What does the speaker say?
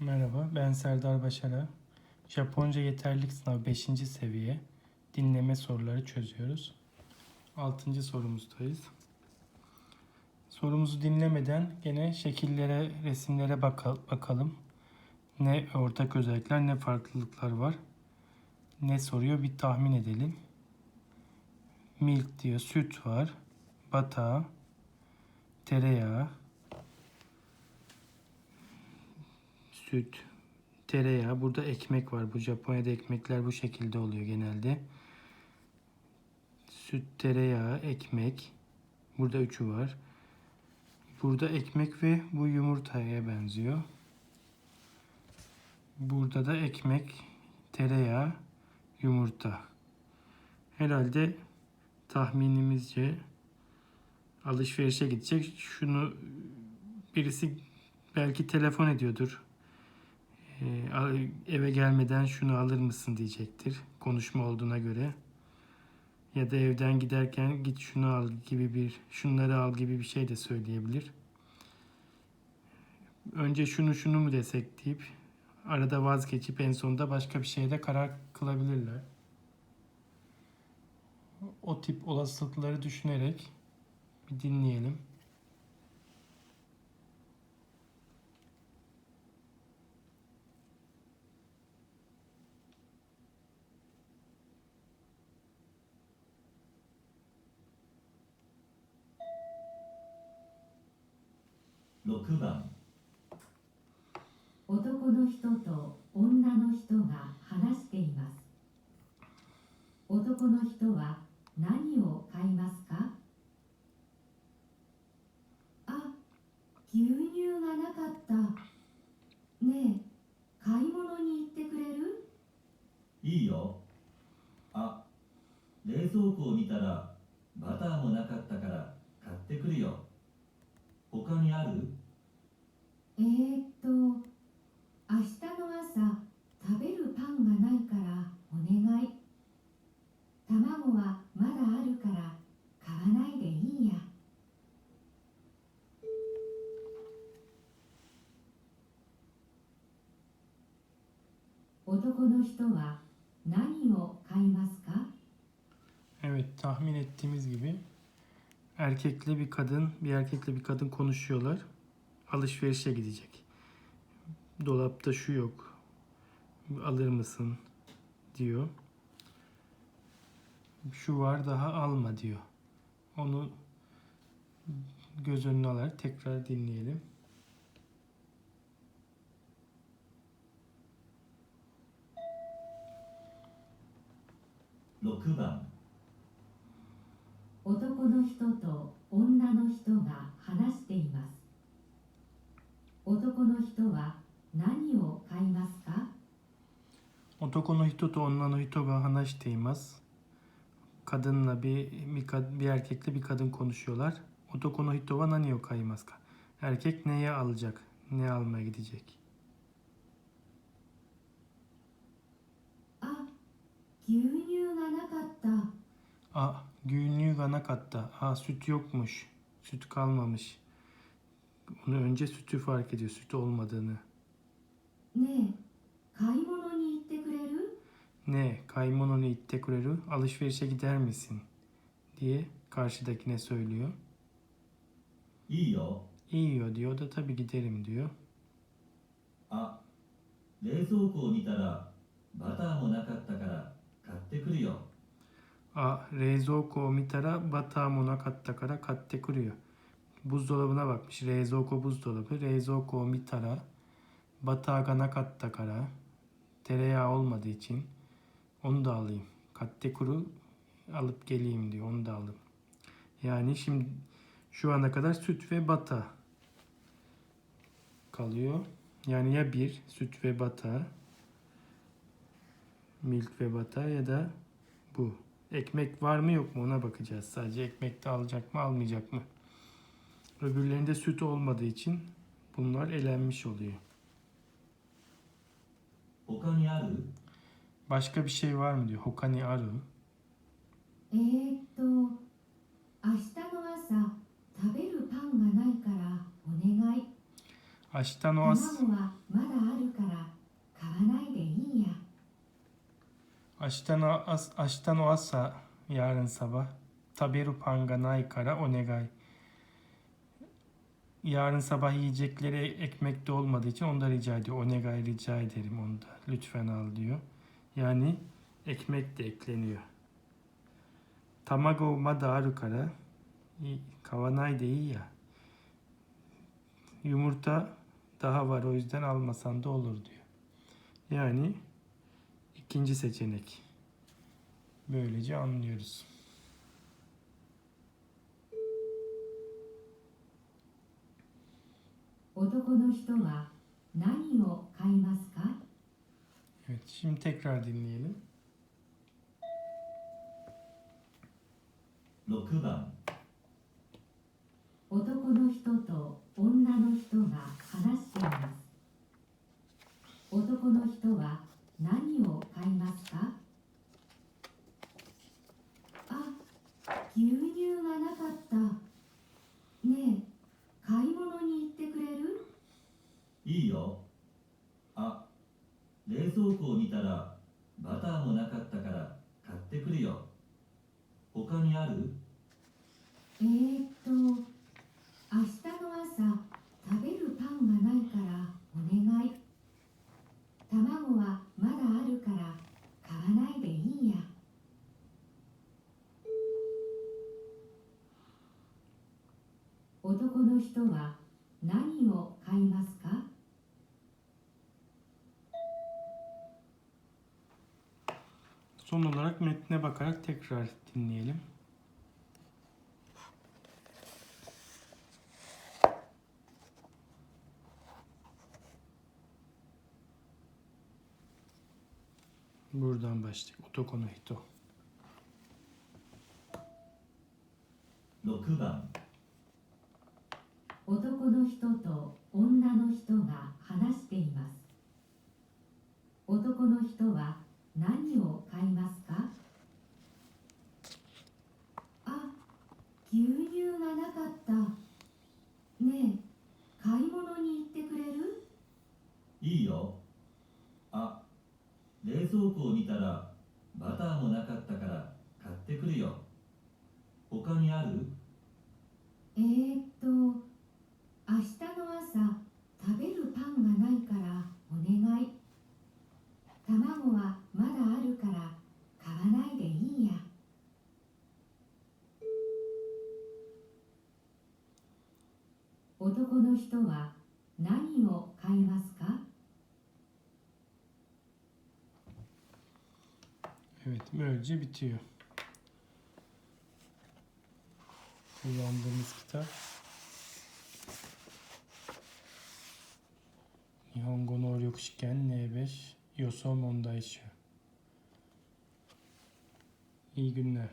Merhaba, ben Serdar Başara. Japonca yeterlilik sınavı 5. seviye dinleme soruları çözüyoruz. 6. sorumuzdayız. Sorumuzu dinlemeden gene şekillere, resimlere baka- bakalım. Ne ortak özellikler, ne farklılıklar var. Ne soruyor bir tahmin edelim. Milk diyor, süt var. Batağı, tereyağı, süt, tereyağı. Burada ekmek var. Bu Japonya'da ekmekler bu şekilde oluyor genelde. Süt, tereyağı, ekmek. Burada üçü var. Burada ekmek ve bu yumurtaya benziyor. Burada da ekmek, tereyağı, yumurta. Herhalde tahminimizce alışverişe gidecek. Şunu birisi belki telefon ediyordur. Ee, eve gelmeden şunu alır mısın diyecektir. Konuşma olduğuna göre. Ya da evden giderken git şunu al gibi bir, şunları al gibi bir şey de söyleyebilir. Önce şunu şunu mu desek deyip arada vazgeçip en sonunda başka bir şeyde karar kılabilirler. O tip olasılıkları düşünerek bir dinleyelim. 6番。男の人と女の人が話しています。男の人は何を買いますか？あ牛乳がなかった。ねえ買い物に行ってくれる？いいよ。あ冷蔵庫を見たらバターもなかったから買ってくるよ。他にある？えー、っと明日の朝食べるパンがないからお願い卵はまだあるから買わないでいいや男の人は何を買いますか Evet tahmin ettiğimiz gibi erkekle bir kadın, bir erkekle bir kadın konuşuyorlar. Alışverişe gidecek. Dolapta şu yok. Alır mısın diyor. Şu var daha alma diyor. Onu göz önüne alarak tekrar dinleyelim. 6番男の人と女の人が話しています 男の人は何を買いますか Otoko no hito to onna no hito ga hanashiteimasu. Kadınla bir, bir, kad- bir erkekle bir kadın konuşuyorlar. Otoko no hito wa nani o kaimasu ka? Erkek neye alacak? Ne almaya gidecek? あ牛乳がなかった A, güğünlüğü ga nakatta. A, süt yokmuş. Süt kalmamış. Onu önce sütü fark ediyor. Süt olmadığını. ねえ買い物に行ってくれる Ne? Kaymono ni itte kureru? Alışverişe gider misin? Diye karşıdakine söylüyor. いいよ İyi yo diyor. O da tabii giderim diyor. あ冷蔵庫を見たらバターもなかったから買ってくるよ A, reizoko o mitara batağı mo nakatta kara katte kuruyor. Buzdolabına bakmış. Reizoko buzdolabı. Reizoko mitara batağı ga nakatta kara tereyağı olmadığı için onu da alayım. Katte kuru alıp geleyim diyor. Onu da alayım. Yani şimdi şu ana kadar süt ve bata kalıyor. Yani ya bir süt ve bata milk ve bata ya da bu. Ekmek var mı yok mu ona bakacağız. Sadece ekmek de alacak mı almayacak mı? Öbürlerinde süt olmadığı için bunlar elenmiş oluyor. Hokani aru. Başka bir şey var mı diyor. Hokani aru. Eetto. Ashita no asa taberu pan ga nai kara onegai. Ashita no asa. Tamago wa mada aru kara kawanai de ii ya. Ashita no asa, yarın sabah. Taberu pan ga nai kara onegai. Yarın sabah yiyecekleri ekmek de olmadığı için onu da rica ediyor. Onegai rica ederim onu da. Lütfen al diyor. Yani ekmek de ekleniyor. Tamago mada aru kara. i- Kavanai de iyi ya. Yumurta daha var o yüzden almasan da olur diyor. Yani ikinci seçenek. Böylece anlıyoruz.「男の人は何を買いますか?」Evet, şimdi tekrar dinleyelim. 6番男の人と女の人が話しています男の人は何を買いますかあ牛乳がなかったねえ買い物に行ってくれるいいよあ冷蔵庫を見たらバターもなかったから買ってくるよ。他にある？えー、っと明日の朝食べるパンがないからお願い。卵はまだあるから買わないでいいや。男の人は Son olarak metne bakarak tekrar dinleyelim. 'Buradan başlayalım. Otoko no hito. 6番男の人と女の人が話しています男の人は 何を買いますか？あ牛乳がなかった。ねえ買い物に行ってくれる？いいよ。あ冷蔵庫を見たらバターもなかったから買ってくるよ。他にある？人は何を買いますか Evet, böylece bitiyor. Kullandığımız kitap Nihongo no Ryokushiken N5 Yoso Mondaishu İyi günler.